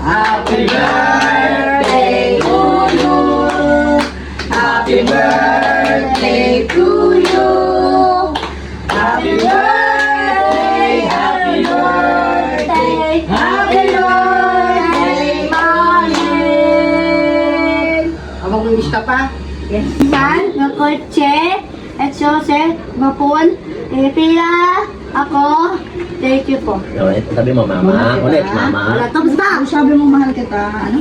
Happy birthday to you. Happy birthday to you. Happy birthday, happy birthday, happy birthday, mag-wish ka pa? Yes. San, ng kotse, at sose, mapun, pila, ako, thank you po. Ulit, sabi mo mama. Ulit, mama. Wala, tapos ba? Sabi mo mahal kita, ano?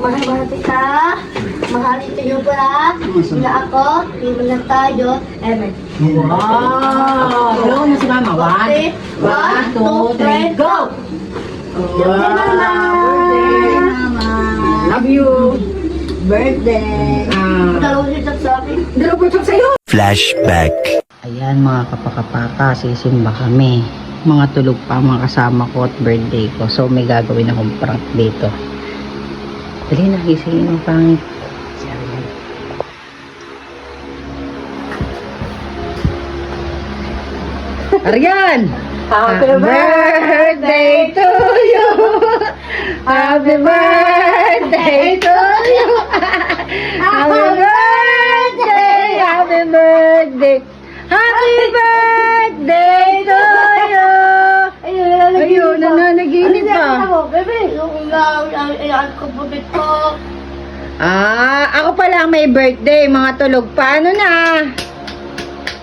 Mahal mahal kita, mahal ito yung pala, sila ako, iwan lang tayo, amen. Wow! Hello na si mama. One, one, two, three, go! Birthday, mama. Love you. Birthday. Ah, Dalawa siya sa akin. Flashback. Ayan mga kapakapaka, sisimba kami. Mga tulog pa mga kasama ko at birthday ko. So may gagawin akong prank dito. Dali na, gisingin ang pangit. Aryan! Happy birthday to you! Happy birthday to you! Happy birthday! Happy birthday! Happy birthday to Bebe, yung ilaan ko bubit ko. Ah, ako pala ang may birthday, mga tulog pa. Ano na?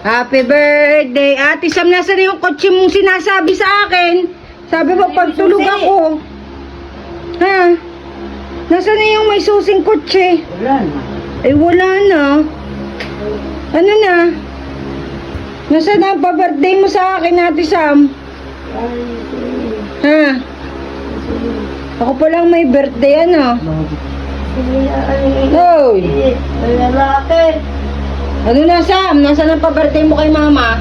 Happy birthday. Ate Sam, nasa na yung kotse mong sinasabi sa akin? Sabi mo, pagtulog ako. Ha? Nasa na yung may susing kotse? Wala na. Eh, wala na. Ano na? Nasa na ang pa-birthday mo sa akin, Ate Sam? Ha? Ako pa lang may birthday, ano? Hoy! Ang lalaki. Ano na, Sam? Nasaan ang pa-birthday mo kay Mama?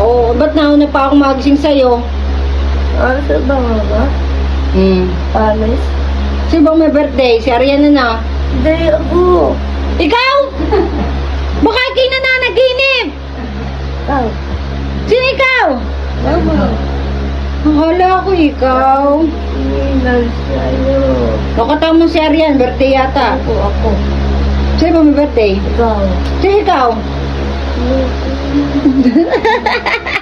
Oo, ba't nauna pa ako magising sa'yo? Ano sa ba ba? Hmm. Panis? Sino bang may birthday? Si Ariana na. Hindi ako. Ikaw? Baka ikay nananaginip! Ah, Sino ikaw? mama. Akala ko ikaw. Hinal sa'yo. Nakata mo si Arian, birthday yata. Ako, ako. Sino ba may birthday? Ikaw. Sino ikaw?